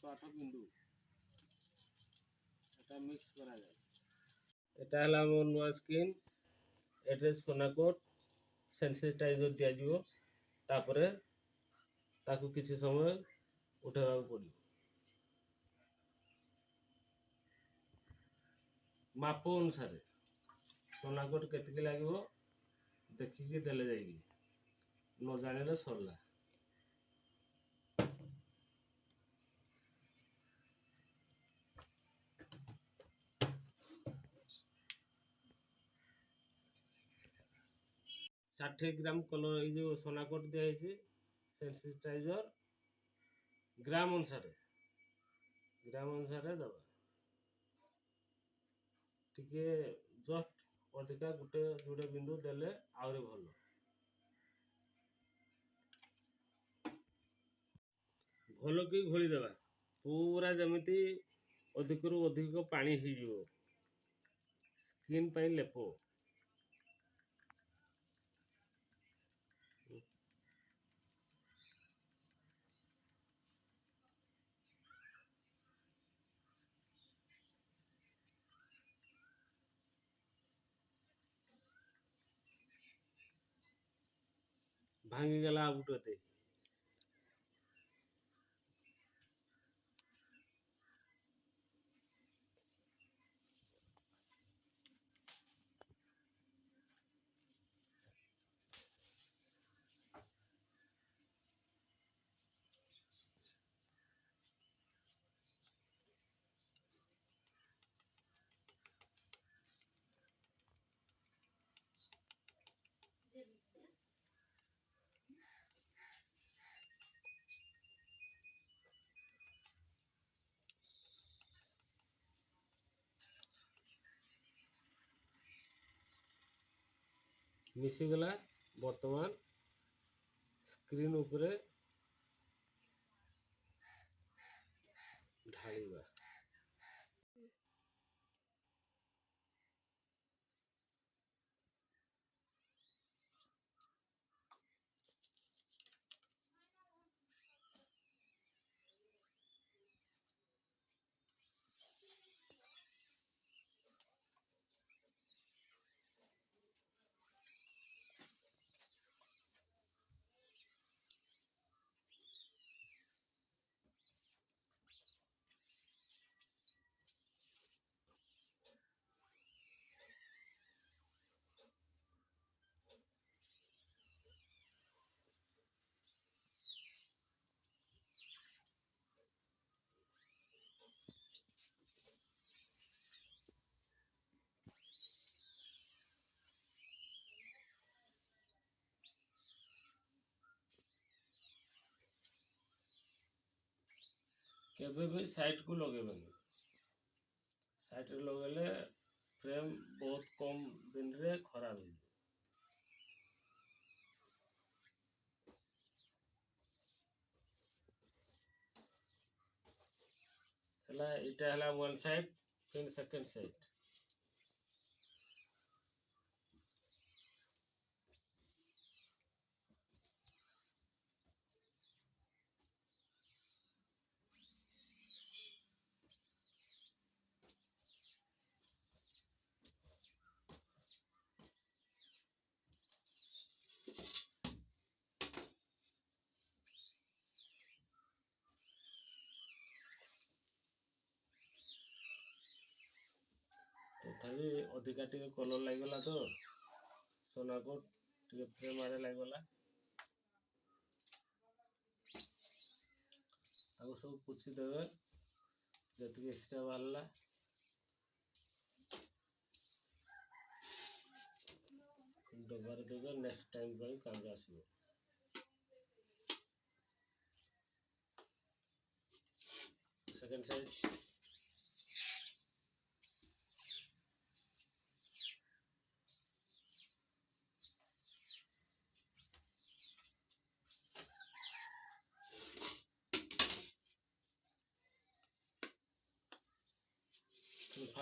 সাতশো আঠারো বিন্দু এটা মিক্স করা যায় এটা হলো আমার নয় স্কিন এড্রেস কোনাকোট সেনসিটাইজর দিয়াযিব তারপরে তাকে কিছু সময় উঠাইବାକୁ পଡ଼ିବ ମାପ ଅନୁସାରେ সোনাকোট କେତିକି ଲାଗିବ ଦେଖିକି ଦେଲେ ଯାଇକି ନ ଜାଣିଲେ ସରିଲା ষাট গ্রাম কলর এই যে সোনাকট দেওয়া হয়েছে সেন্সিটাইজার গ্রাম অনুসারে গ্রাম অনুসারে দেবা ଟିକେ ଜଷ୍ଟ ଅଧିକା ଗୋଟେ ଯୋଡ଼େ ବିନ୍ଦୁ ଦେଲେ ଆହୁରି ଭଲ ଭଲକି ଘୋଳିଦେବା ପୁରା ଯେମିତି ଅଧିକରୁ ଅଧିକ ପାଣି ହେଇଯିବ ସ୍କିନ୍ ପାଇଁ ଲେପ ভাঙে গেল হতে মিশিগুলা বর্তমান স্ক্রিন উপরে ঢালিবা କେବେ ବି ସାଇଟ୍କୁ ଲଗେଇବେନି ସାଇଟ୍ରେ ଲଗେଇଲେ ଫ୍ରେମ୍ ବହୁତ କମ୍ ଦିନରେ ଖରାପ ହେଇଯିବ ହେଲା ଏଇଟା ହେଲା ୱାନ୍ ସାଇଟ୍ ଫିନ୍ ସେକେଣ୍ଡ ସାଇଟ୍ ଭାବି ଅଧିକା ଟିକେ କଲର୍ ଲାଗିଗଲା ତ ସୋନାକୁ ଟିକେ ଫ୍ରେମ୍ ଆଡ଼େ ଲାଗିଗଲା ତାକୁ ସବୁ ପୋଛି ଦେବେ ଯେତିକି ଏକ୍ସଟ୍ରା ବାହାରିଲା ଡବାରେ ଦେବେ ନେକ୍ସଟ ଟାଇମ୍ ପାଇଁ କାମରେ ଆସିବ ସେକେଣ୍ଡ ସାଇଜ୍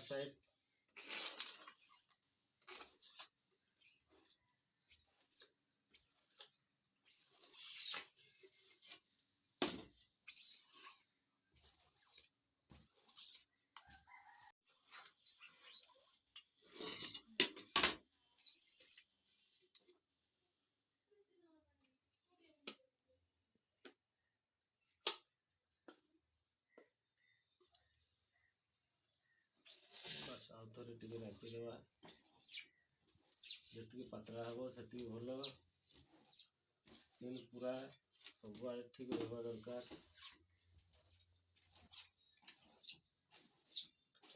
website ଉପରେ ଟିକେ ରାତିଦେବା ଯେତିକି ପାତଳା ହେବ ସେତିକି ଭଲ କିନ୍ତୁ ପୁରା ସବୁଆଡ଼େ ଠିକ୍ ରହିବା ଦରକାର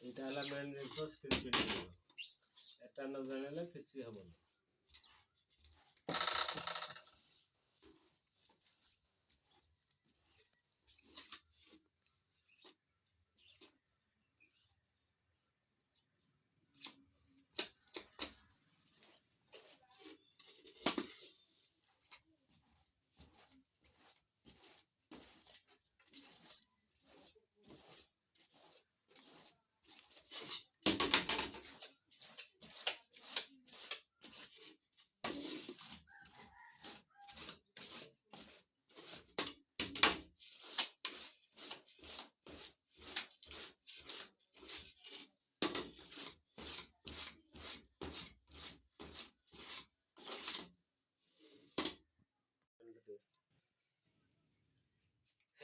ଏଇଟା ହେଲା ମେନ୍ ଜିନିଷ ସ୍କ୍ରିନ୍ ପ୍ରିଣ୍ଟିଂ ଏଟା ନ ଜାଣିଲେ କିଛି ହେବନି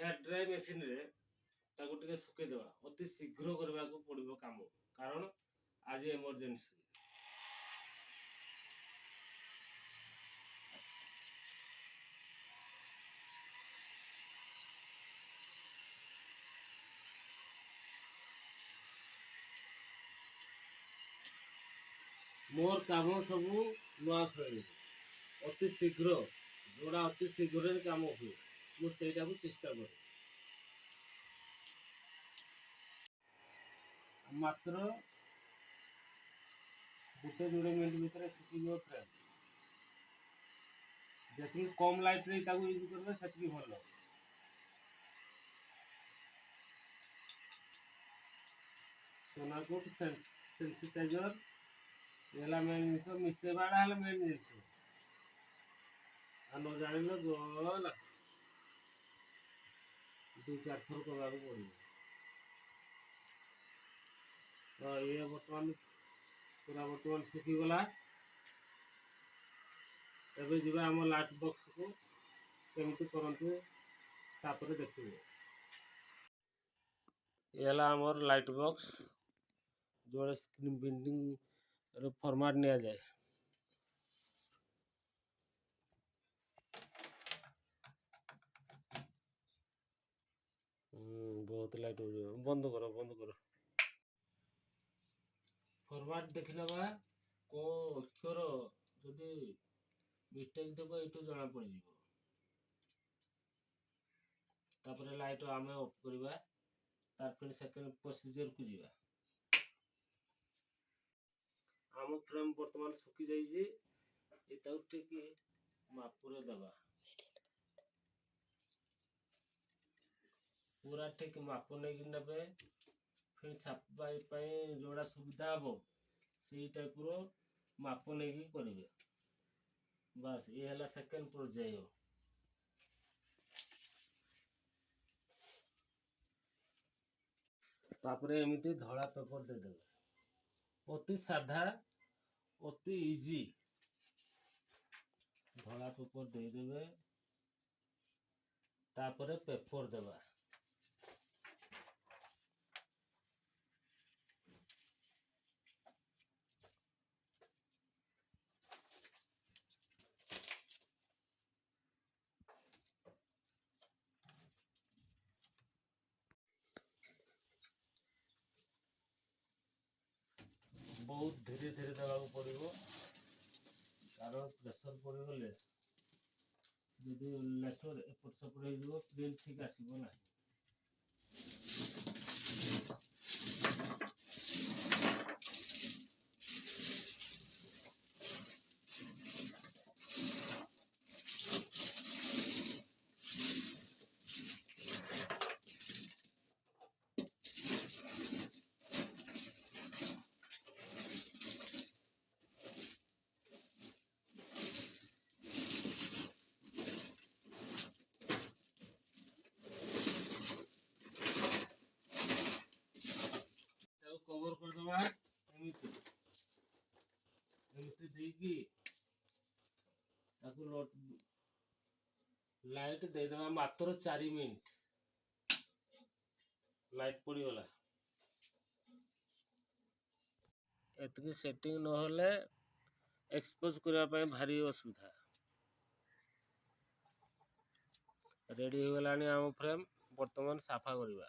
ହେୟାର ଡ୍ରାଏ ମେସିନ୍ରେ ତାକୁ ଟିକେ ଶୁଖେଇଦେବା ଅତି ଶୀଘ୍ର କରିବାକୁ ପଡ଼ିବ କାମ କାରଣ ଆଜି ଏମର୍ଜେନ୍ସି ମୋର କାମ ସବୁ ନୂଆ ଶୈଳୀ ଅତି ଶୀଘ୍ର ଯୋଉଟା ଅତି ଶୀଘ୍ରରେ କାମ ହୁଏ মুছে যাবো চেষ্টা করি মাত্র ଗୋଟେ ଯୋଡ଼େ ମିନିଟ୍ ଭିତରେ ଶୁଖିଯିବ ଫ୍ରେମ୍ ଯେତିକି କମ୍ ଲାଇଟ୍ରେ ତାକୁ ୟୁଜ୍ କରିବେ ସେତିକି ଭଲ ସୋନାକୁଟ ସେନ୍ସିଟାଇଜର୍ ହେଲା ମେନ୍ ଜିନିଷ ମିଶେଇବାଟା ହେଲା ମେନ୍ ଜିନିଷ ଆଉ ନ ଜାଣିଲେ ଗଲା দুই চার ফোর করে আগে পড়ি তো ବର୍ତ୍ତମାନ বর্তমান পুরা বর্তমান ଏବେ ଯିବା ଆମ ଲାଷ୍ଟ ବକ୍ସକୁ କେମିତି କରନ୍ତୁ ତାପରେ ଦେଖିବେ ଏ ହେଲା ଆମର ଲାଇଟ୍ ବକ୍ସ ଯେଉଁଟା ସ୍କ୍ରିନ୍ ପ୍ରିଣ୍ଟିଂର ଫର୍ମାଟ୍ ନିଆଯାଏ বহুত লাইট বন্ধ করো বন্ধ করো ফরওয়ার্ড দেখি নেবা କୋ ଅକ୍ଷର ଯଦି ମିଷ୍ଟେକ୍ ଦେବ ଏଇଠୁ ଜଣା ପଡ଼ିଯିବ ତାପରେ ଲାଇଟ୍ ଆମେ ଅଫ୍ କରିବା ତାର ଫେଣି ସେକେଣ୍ଡ ପ୍ରୋସିଜିଅରକୁ ଯିବା ଆମ ଫ୍ରେମ୍ ବର୍ତ୍ତମାନ ଶୁଖିଯାଇଛି ଏ ତାକୁ ଠିକ୍ ମାପରେ ଦେବା ପୁରା ଠିକ୍ ମାପ ନେଇକି ନେବେ ଫିର୍ ଛାପା ପାଇଁ ଯେଉଁଟା ସୁବିଧା ହେବ ସେଇ ଟାଇପ୍ର ମାପ ନେଇକି କରିବେ ବାସ୍ ଇଏ ହେଲା ସେକେଣ୍ଡ ପର୍ଯ୍ୟାୟ ତାପରେ ଏମିତି ଧଳା ପେପର୍ ଦେଇଦେବେ ଅତି ସାଧା ଅତି ଇଜି ଧଳା ପେପର୍ ଦେଇଦେବେ ତାପରେ ପେପର୍ ଦେବା ବହୁତ ଧୀରେ ଧୀରେ ଦେବାକୁ ପଡ଼ିବ ତାର ପ୍ରେସର ପଡ଼ିଗଲେ ଯଦି ଲାଟର ଏପଟ ସେପଟ ହେଇଯିବ ପ୍ରିଣ୍ଟ ଠିକ୍ ଆସିବ ନାହିଁ করতে দেখি তাকে লাইট ଦେଇଦେବା ମାତ୍ର ଚାରି ମିନିଟ୍ ଲାଇଟ୍ ପଡ଼ିଗଲା ଏତିକି ସେଟିଂ ନହେଲେ ଏକ୍ସପୋଜ୍ କରିବା ପାଇଁ ଭାରି ଅସୁବିଧା ରେଡ଼ି ହୋଇଗଲାଣି ଆମ ଫ୍ରେମ୍ ବର୍ତ୍ତମାନ ସାଫା କରିବା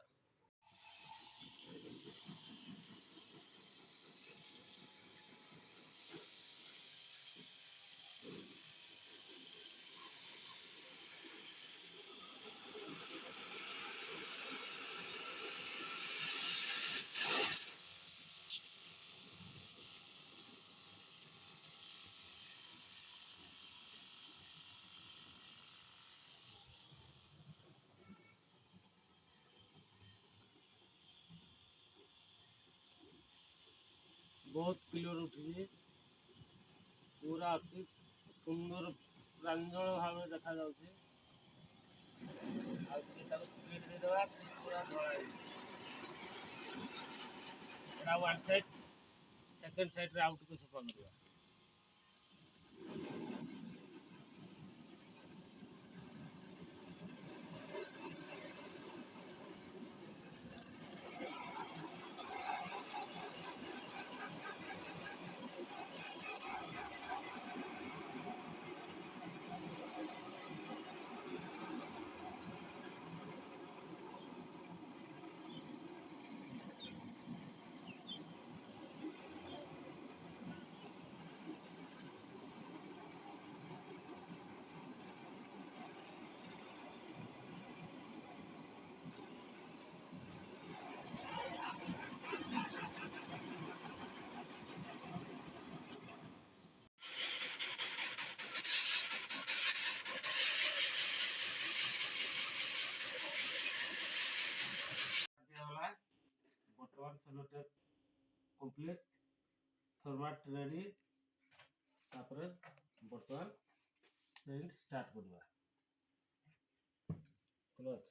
বহুত ক্লিয়র উঠেছে পুরা অতি সুন্দর প্রাঞ্জল ভাবে দেখা যাচ্ছে আর যদি তাকে স্পিড দিয়ে দেওয়া পুরা ধরা এটা ওয়ান সাইড সেকেন্ড সাইডরে আউটকে সোপা মারিবা ক্যালকুলেট ফরমাট রেডি তারপরে বর্তমান প্রিন্ট স্টার্ট করিবা ক্লথ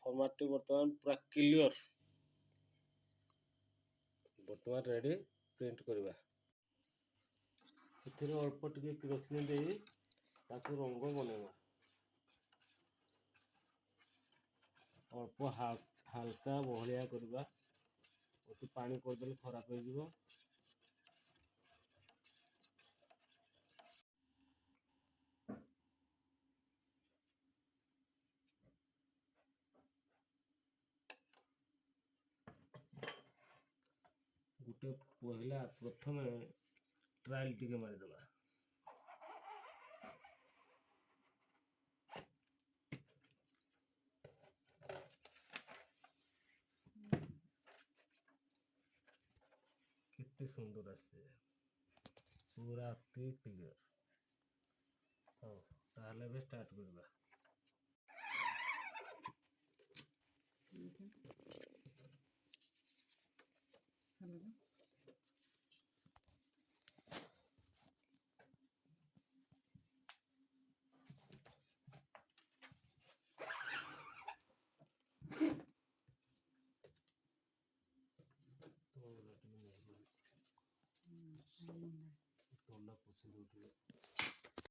ফরমাটটি বর্তমান পুরা ক্লিয়র বর্তমান রেডি প্রিন্ট করিবা ଏଥିରେ ଅଳ୍ପ ଟିକେ କିରୋସିନି ଦେଇ ତାକୁ ରଙ୍ଗ ବନେଇବା ଅଳ୍ପ ହାଲକା ବହଳିଆ କରିବା ଅତି ପାଣି କରିଦେଲେ ଖରାପ ହେଇଯିବ ଗୋଟେ ପହିଲା ପ୍ରଥମେ ଟ୍ରାଏଲ୍ ଟିକେ ମାରିଦେବା সুন্দর আসছে পুরা ক্লিয়ার ও তাহলে এবার স্টার্ট করবা